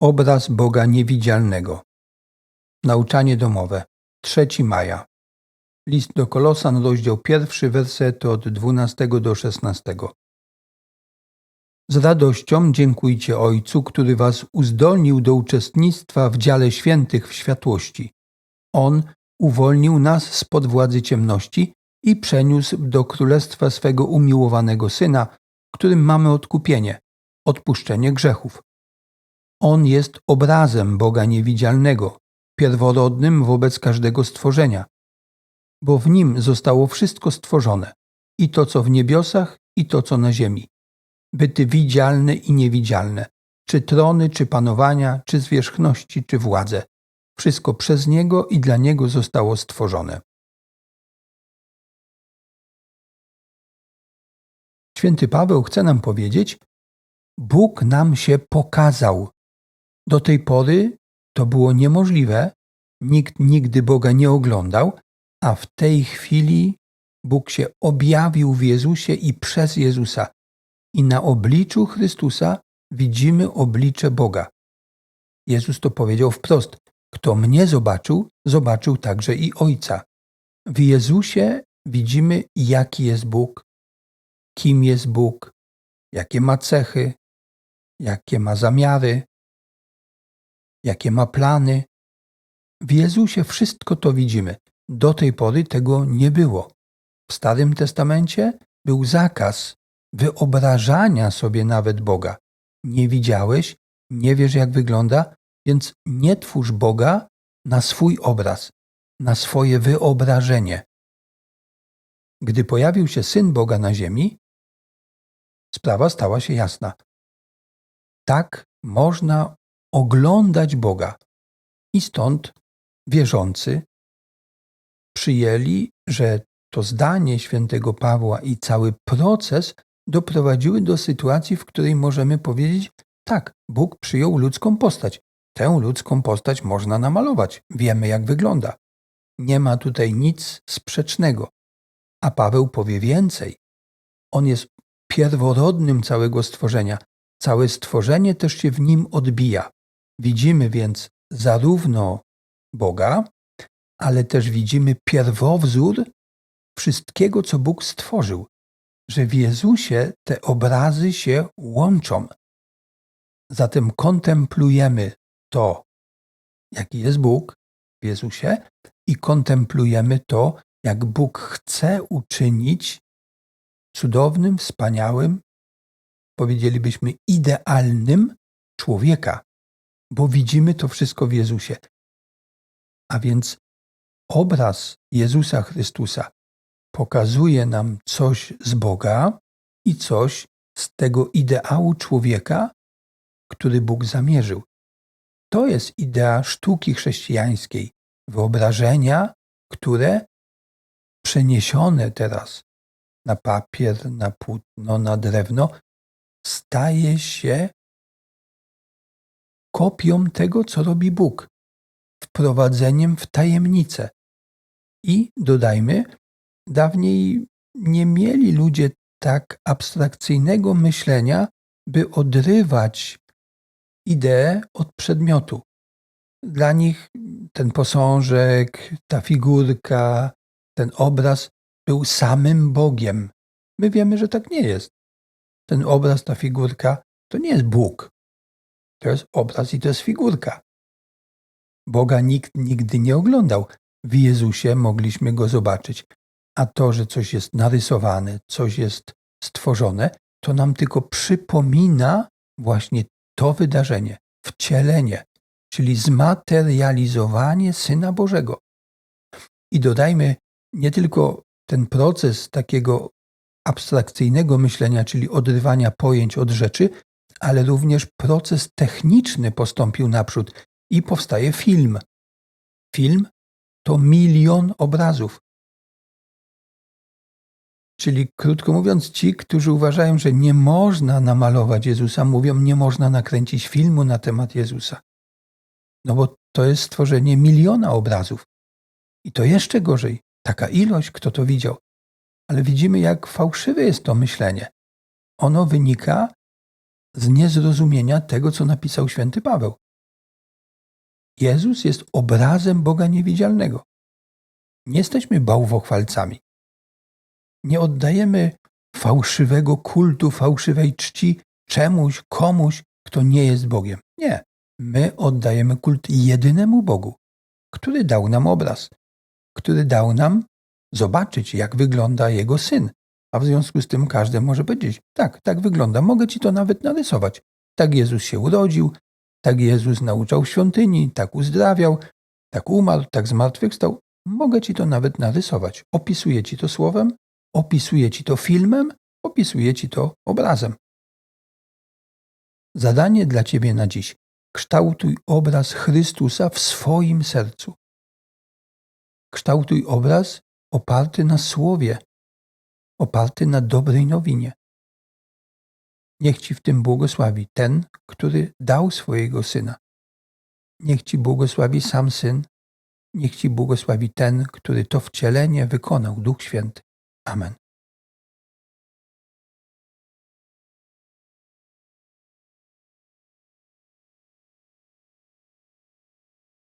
Obraz Boga niewidzialnego. Nauczanie domowe. 3 maja. List do Kolosan, rozdział pierwszy, wersety od 12 do 16. Z radością dziękujcie Ojcu, który was uzdolnił do uczestnictwa w dziale świętych w światłości. On uwolnił nas spod władzy ciemności i przeniósł do królestwa swego umiłowanego Syna, którym mamy odkupienie, odpuszczenie grzechów. On jest obrazem Boga niewidzialnego, pierworodnym wobec każdego stworzenia, bo w nim zostało wszystko stworzone, i to, co w niebiosach, i to, co na ziemi, byty widzialne i niewidzialne, czy trony, czy panowania, czy zwierzchności, czy władze. Wszystko przez Niego i dla Niego zostało stworzone. Święty Paweł chce nam powiedzieć, Bóg nam się pokazał. Do tej pory to było niemożliwe, nikt nigdy Boga nie oglądał, a w tej chwili Bóg się objawił w Jezusie i przez Jezusa. I na obliczu Chrystusa widzimy oblicze Boga. Jezus to powiedział wprost: Kto mnie zobaczył, zobaczył także i Ojca. W Jezusie widzimy, jaki jest Bóg, kim jest Bóg, jakie ma cechy, jakie ma zamiary, jakie ma plany. W Jezusie wszystko to widzimy. Do tej pory tego nie było. W Starym Testamencie był zakaz wyobrażania sobie nawet Boga. Nie widziałeś, nie wiesz jak wygląda, więc nie twórz Boga na swój obraz, na swoje wyobrażenie. Gdy pojawił się Syn Boga na ziemi, sprawa stała się jasna. Tak można oglądać Boga. I stąd wierzący przyjęli, że to zdanie świętego Pawła i cały proces doprowadziły do sytuacji, w której możemy powiedzieć: tak, Bóg przyjął ludzką postać. Tę ludzką postać można namalować. Wiemy, jak wygląda. Nie ma tutaj nic sprzecznego. A Paweł powie więcej. On jest pierworodnym całego stworzenia. Całe stworzenie też się w nim odbija. Widzimy więc zarówno Boga, ale też widzimy pierwowzór wszystkiego, co Bóg stworzył, że w Jezusie te obrazy się łączą. Zatem kontemplujemy to, jaki jest Bóg w Jezusie, i kontemplujemy to, jak Bóg chce uczynić cudownym, wspaniałym, powiedzielibyśmy idealnym człowieka, bo widzimy to wszystko w Jezusie. A więc obraz Jezusa Chrystusa pokazuje nam coś z Boga i coś z tego ideału człowieka, który Bóg zamierzył. To jest idea sztuki chrześcijańskiej, wyobrażenia, które przeniesione teraz na papier, na płótno, na drewno, staje się kopią tego, co robi Bóg, wprowadzeniem w tajemnicę. I dodajmy, dawniej nie mieli ludzie tak abstrakcyjnego myślenia, by odrywać ideę od przedmiotu. Dla nich ten posążek, ta figurka, ten obraz był samym Bogiem. My wiemy, że tak nie jest. Ten obraz, ta figurka to nie jest Bóg. To jest obraz i to jest figurka. Boga nikt nigdy nie oglądał. W Jezusie mogliśmy go zobaczyć. A to, że coś jest narysowane, coś jest stworzone, to nam tylko przypomina właśnie to wydarzenie, wcielenie, czyli zmaterializowanie Syna Bożego. I dodajmy nie tylko ten proces takiego abstrakcyjnego myślenia, czyli odrywania pojęć od rzeczy, ale również proces techniczny postąpił naprzód i powstaje film. Film to milion obrazów. Czyli krótko mówiąc, ci, którzy uważają, że nie można namalować Jezusa, mówią, nie można nakręcić filmu na temat Jezusa. No bo to jest stworzenie miliona obrazów. I to jeszcze gorzej. Taka ilość, kto to widział. Ale widzimy, jak fałszywe jest to myślenie. Ono wynika z niezrozumienia tego, co napisał święty Paweł. Jezus jest obrazem Boga niewidzialnego. Nie jesteśmy bałwochwalcami. Nie oddajemy fałszywego kultu, fałszywej czci czemuś, komuś, kto nie jest Bogiem. Nie. My oddajemy kult jedynemu Bogu, który dał nam obraz, który dał nam zobaczyć, jak wygląda Jego Syn. A w związku z tym każdy może powiedzieć, tak, tak wygląda, mogę Ci to nawet narysować. Tak Jezus się urodził, tak Jezus nauczał w świątyni, tak uzdrawiał, tak umarł, tak zmartwychwstał. Mogę Ci to nawet narysować. Opisuję Ci to słowem, opisuję Ci to filmem, opisuję Ci to obrazem. Zadanie dla Ciebie na dziś. Kształtuj obraz Chrystusa w swoim sercu. Kształtuj obraz oparty na słowie, oparty na dobrej nowinie. Niech Ci w tym błogosławi ten, który dał swojego syna. Niech Ci błogosławi sam syn. Niech Ci błogosławi ten, który to wcielenie wykonał, Duch Święty. Amen.